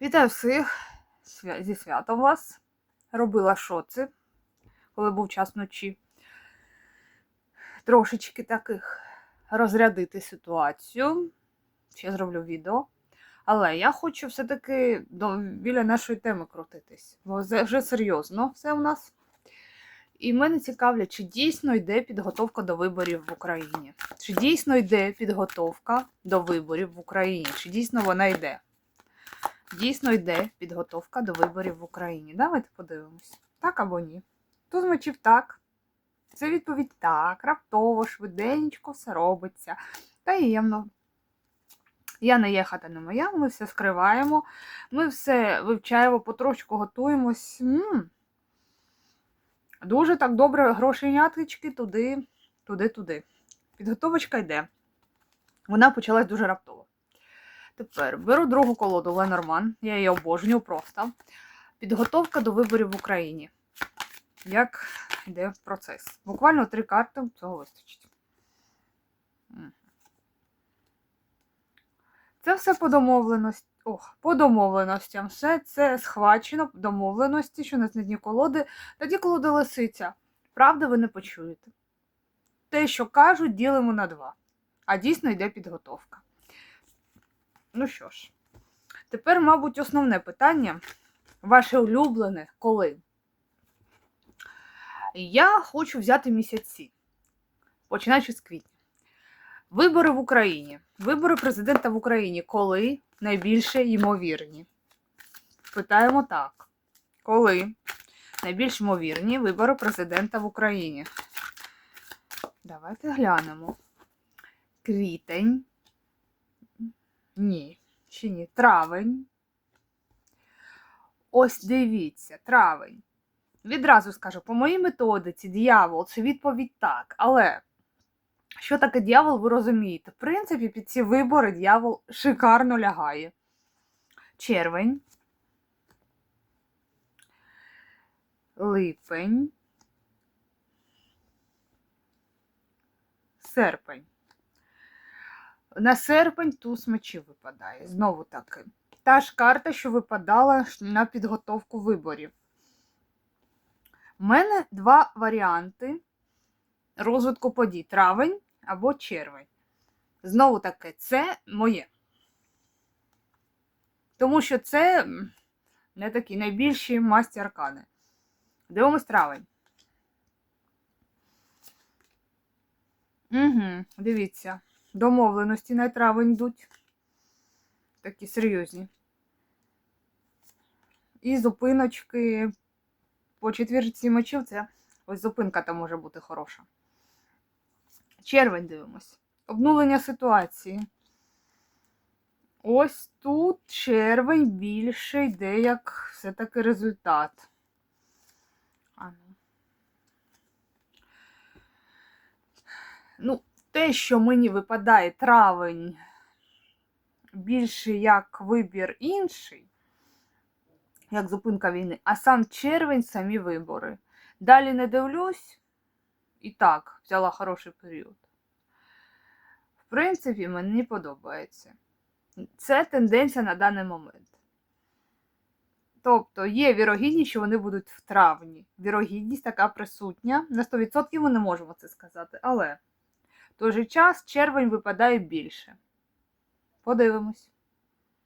Вітаю всіх зі святом вас. Робила шоци, коли був час ночі. Трошечки таких розрядити ситуацію. Ще зроблю відео. Але я хочу все-таки біля нашої теми крутитись. Бо вже серйозно все у нас. І мене цікавлять, чи дійсно йде підготовка до виборів в Україні. Чи дійсно йде підготовка до виборів в Україні? Чи дійсно вона йде? Дійсно йде підготовка до виборів в Україні. Давайте подивимось. Так або ні. Тут мочів так. Це відповідь так, раптово, швиденько все робиться. Таємно. Я не є хата не моя, ми все скриваємо, ми все вивчаємо, потрошку готуємось. М. Дуже так добре грошеняточки туди, туди, туди. Підготовочка йде. Вона почалась дуже раптово. Тепер беру другу колоду Ленорман. Я її обожнюю просто. Підготовка до виборів в Україні. Як йде процес? Буквально три карти цього вистачить. Це все по домовленості. Ох, по домовленостям. Все це схвачено домовленості, що на дні колоди. Тоді колода лисиця. Правда, ви не почуєте. Те, що кажуть, ділимо на два. А дійсно йде підготовка. Ну що ж, тепер, мабуть, основне питання. Ваше улюблене коли? Я хочу взяти місяці, починаючи з квітня. Вибори в Україні. Вибори президента в Україні. Коли найбільше ймовірні? Питаємо так. Коли найбільш ймовірні вибори президента в Україні? Давайте глянемо. Квітень. Ні, ще ні. Травень. Ось дивіться, травень. Відразу скажу, по моїй методиці дьявол це відповідь так. Але що таке дьявол, ви розумієте? В принципі, під ці вибори дьявол шикарно лягає. Червень. Липень. Серпень. На серпень туз мечів випадає. Знову таки. Та ж карта, що випадала на підготовку виборів. У мене два варіанти розвитку подій: травень або червень. Знову таки, це моє. Тому що це не такі найбільші масті аркани. Дивимось травень. Угу, дивіться. Домовленості на травень йдуть. Такі серйозні. І зупиночки по четвірці мечів це ось зупинка там може бути хороша. Червень дивимось. Обнулення ситуації. Ось тут червень більше йде як все-таки результат. А ну. ну, те, що мені випадає травень більше як вибір інший, як зупинка війни, а сам червень самі вибори. Далі не дивлюсь, і так, взяла хороший період. В принципі, мені подобається. Це тенденція на даний момент. Тобто є вірогідність, що вони будуть в травні. Вірогідність така присутня. На 100% ми не можемо це сказати. Але той же час червень випадає більше. Подивимось.